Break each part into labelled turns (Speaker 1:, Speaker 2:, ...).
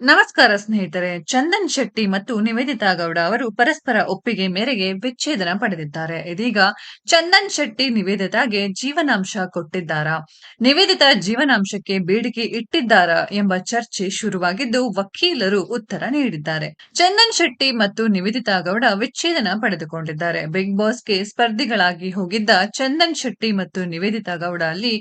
Speaker 1: ನಮಸ್ಕಾರ ಸ್ನೇಹಿತರೆ, ಚಂದನ್ ಶೆಟ್ಟಿ ಮತ್ತು ನಿವೇದಿತಾ ಗೌಡ ಅವರು ಪರಸ್ಪರ ಒಪ್ಪಿಗೆ ಮೇರೆಗೆ ವಿಚ್ಛೇದನ ಪಡೆದಿದ್ದಾರೆ. ಇದೀಗ ಚಂದನ್ ಶೆಟ್ಟಿ ನಿವೇದಿತಾಗೆ ಜೀವನಾಂಶ ಕೊಟ್ಟಿದ್ದಾರಾ? ನಿವೇದಿತಾ ಜೀವನಾಂಶಕ್ಕೆ ಬೇಡಿಕೆ ಇಟ್ಟಿದ್ದಾರಾ ಎಂಬ ಚರ್ಚೆ ಶುರುವಾಗಿದ್ದು ವಕೀಲರು ಉತ್ತರ ನೀಡಿದ್ದಾರೆ. ಚಂದನ್ ಶೆಟ್ಟಿ ಮತ್ತು ನಿವೇದಿತಾ ಗೌಡ ವಿಚ್ಛೇದನ ಪಡೆದುಕೊಂಡಿದ್ದಾರೆ. ಬಿಗ್ ಬಾಸ್ಗೆ ಸ್ಪರ್ಧಿಗಳಾಗಿ ಹೋಗಿದ್ದ ಚಂದನ್ ಶೆಟ್ಟಿ ಮತ್ತು ನಿವೇದಿತಾ ಗೌಡ ಅಲ್ಲಿ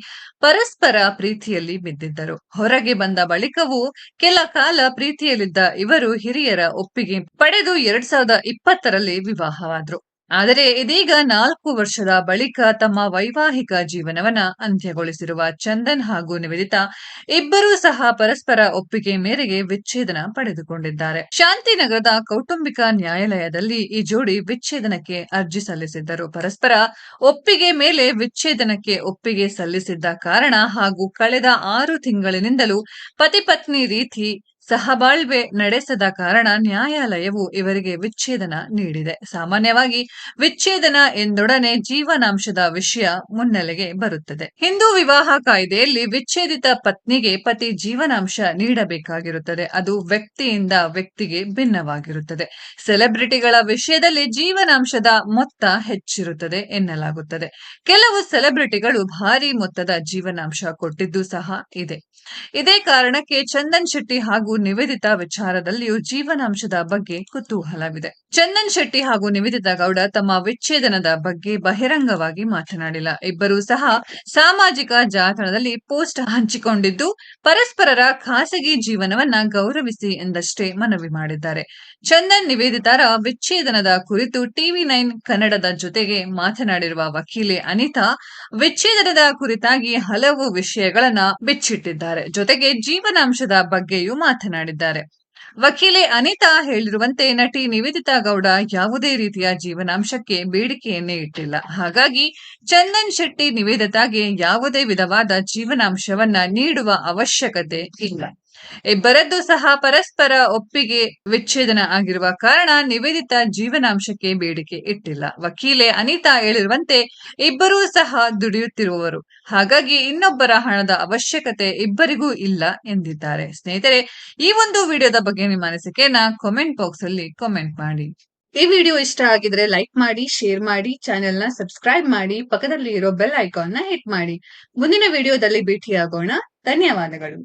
Speaker 1: ಪರಸ್ಪರ ಪ್ರೀತಿಯಲ್ಲಿ ಬಿದ್ದಿದ್ದರು. ಹೊರಗೆ ಬಂದ ಬಳಿಕವೂ ಕೆಲ ಕಾಲ ಪ್ರೀತಿಯಲ್ಲಿದ್ದ ಇವರು ಹಿರಿಯರ ಒಪ್ಪಿಗೆ ಪಡೆದು ಎರಡ್ ಸಾವಿರದ ಇಪ್ಪತ್ತರಲ್ಲಿ ವಿವಾಹವಾದ್ರು. ಆದರೆ ಇದೀಗ ನಾಲ್ಕು ವರ್ಷದ ಬಳಿಕ ತಮ್ಮ ವೈವಾಹಿಕ ಜೀವನವನ್ನ ಅಂತ್ಯಗೊಳಿಸಿರುವ ಚಂದನ್ ಹಾಗೂ ನಿವೇದಿತಾ ಇಬ್ಬರೂ ಸಹ ಪರಸ್ಪರ ಒಪ್ಪಿಗೆ ಮೇರೆಗೆ ವಿಚ್ಛೇದನ ಪಡೆದುಕೊಂಡಿದ್ದಾರೆ. ಶಾಂತಿನಗರದ ಕೌಟುಂಬಿಕ ನ್ಯಾಯಾಲಯದಲ್ಲಿ ಈ ಜೋಡಿ ವಿಚ್ಛೇದನಕ್ಕೆ ಅರ್ಜಿ ಸಲ್ಲಿಸಿದ್ದರು. ಪರಸ್ಪರ ಒಪ್ಪಿಗೆ ಮೇಲೆ ವಿಚ್ಛೇದನಕ್ಕೆ ಒಪ್ಪಿಗೆ ಸಲ್ಲಿಸಿದ್ದ ಕಾರಣ ಹಾಗೂ ಕಳೆದ ಆರು ತಿಂಗಳಿನಿಂದಲೂ ಪತಿ ಪತ್ನಿ ರೀತಿ ಸಹಬಾಳ್ವೆ ನಡೆಸದ ಕಾರಣ ನ್ಯಾಯಾಲಯವು ಇವರಿಗೆ ವಿಚ್ಛೇದನ ನೀಡಿದೆ. ಸಾಮಾನ್ಯವಾಗಿ ವಿಚ್ಛೇದನ ಎಂದೊಡನೆ ಜೀವನಾಂಶದ ವಿಷಯ ಮುನ್ನೆಲೆಗೆ ಬರುತ್ತದೆ. ಹಿಂದೂ ವಿವಾಹ ಕಾಯ್ದೆಯಲ್ಲಿ ವಿಚ್ಛೇದಿತ ಪತ್ನಿಗೆ ಪತಿ ಜೀವನಾಂಶ ನೀಡಬೇಕಾಗಿರುತ್ತದೆ. ಅದು ವ್ಯಕ್ತಿಯಿಂದ ವ್ಯಕ್ತಿಗೆ ಭಿನ್ನವಾಗಿರುತ್ತದೆ. ಸೆಲೆಬ್ರಿಟಿಗಳ ವಿಷಯದಲ್ಲಿ ಜೀವನಾಂಶದ ಮೊತ್ತ ಹೆಚ್ಚಿರುತ್ತದೆ ಎನ್ನಲಾಗುತ್ತದೆ. ಕೆಲವು ಸೆಲೆಬ್ರಿಟಿಗಳು ಭಾರಿ ಮೊತ್ತದ ಜೀವನಾಂಶ ಕೊಟ್ಟಿದ್ದು ಸಹ ಇದೆ. ಇದೇ ಕಾರಣಕ್ಕೆ ಚಂದನ್ ಶೆಟ್ಟಿ ಹಾಗೂ ನಿವೇದಿತಾ ವಿಚಾರದಲ್ಲಿಯೂ ಜೀವನಾಂಶದ ಬಗ್ಗೆ ಕುತೂಹಲವಿದೆ. ಚಂದನ್ ಶೆಟ್ಟಿ ಹಾಗೂ ನಿವೇದಿತಾ ಗೌಡ ತಮ್ಮ ವಿಚ್ಛೇದನದ ಬಗ್ಗೆ ಬಹಿರಂಗವಾಗಿ ಮಾತನಾಡಿಲ್ಲ. ಇಬ್ಬರೂ ಸಹ ಸಾಮಾಜಿಕ ಜಾಲತಾಣದಲ್ಲಿ ಪೋಸ್ಟ್ ಹಂಚಿಕೊಂಡಿದ್ದು, ಪರಸ್ಪರರ ಖಾಸಗಿ ಜೀವನವನ್ನ ಗೌರವಿಸಿ ಎಂದಷ್ಟೇ ಮನವಿ ಮಾಡಿದ್ದಾರೆ. ಚಂದನ್ ನಿವೇದಿತಾರ ವಿಚ್ಛೇದನದ ಕುರಿತು ಟಿವಿ ನೈನ್ ಕನ್ನಡದ ಜೊತೆಗೆ ಮಾತನಾಡಿರುವ ವಕೀಲೆ ಅನಿತಾ, ವಿಚ್ಛೇದನದ ಕುರಿತಾಗಿ ಹಲವು ವಿಷಯಗಳನ್ನ ಬಿಚ್ಚಿಟ್ಟಿದ್ದಾರೆ. ಜೊತೆಗೆ ಜೀವನಾಂಶದ ಬಗ್ಗೆಯೂ ಮಾತನಾಡಿದ್ದಾರೆ. ವಕೀಲೆ ಅನಿತಾ ಹೇಳಿರುವಂತೆ ನಟಿ ನಿವೇದಿತಾ ಗೌಡ ಯಾವುದೇ ರೀತಿಯ ಜೀವನಾಂಶಕ್ಕೆ ಬೇಡಿಕೆಯನ್ನೇ ಇಟ್ಟಿಲ್ಲ. ಹಾಗಾಗಿ ಚಂದನ್ ಶೆಟ್ಟಿ ನಿವೇದಿತಾಗೆ ಯಾವುದೇ ವಿಧವಾದ ಜೀವನಾಂಶವನ್ನ ನೀಡುವ ಅವಶ್ಯಕತೆ ಇಲ್ಲ. ಇಬ್ಬರದ್ದು ಸಹ ಪರಸ್ಪರ ಒಪ್ಪಿಗೆ ವಿಚ್ಛೇದನ ಆಗಿರುವ ಕಾರಣ ನಿವೇದಿತ ಜೀವನಾಂಶಕ್ಕೆ ಬೇಡಿಕೆ ಇಟ್ಟಿಲ್ಲ. ವಕೀಲೆ ಅನಿತಾ ಹೇಳಿರುವಂತೆ ಇಬ್ಬರೂ ಸಹ ದುಡಿಯುತ್ತಿರುವವರು. ಹಾಗಾಗಿ ಇನ್ನೊಬ್ಬರ ಹಣದ ಅವಶ್ಯಕತೆ ಇಬ್ಬರಿಗೂ ಇಲ್ಲ ಎಂದಿದ್ದಾರೆ. ಸ್ನೇಹಿತರೆ, ಈ ಒಂದು ವಿಡಿಯೋದ ಬಗ್ಗೆ ನಿಮ್ಮ ಅನಿಸಿಕೆಯನ್ನ ಕಾಮೆಂಟ್ ಬಾಕ್ಸ್ ಅಲ್ಲಿ ಕಾಮೆಂಟ್ ಮಾಡಿ. ಈ ವಿಡಿಯೋ ಇಷ್ಟ ಆಗಿದ್ರೆ ಲೈಕ್ ಮಾಡಿ ಶೇರ್ ಮಾಡಿ ಚಾನೆಲ್ನ ಸಬ್ಸ್ಕ್ರೈಬ್ ಮಾಡಿ ಪಕ್ಕದಲ್ಲಿ ಇರೋ ಬೆಲ್ ಐಕಾನ್ನ ಹಿಟ್ ಮಾಡಿ. ಮುಂದಿನ ವಿಡಿಯೋದಲ್ಲಿ ಭೇಟಿಯಾಗೋಣ. ಧನ್ಯವಾದಗಳು.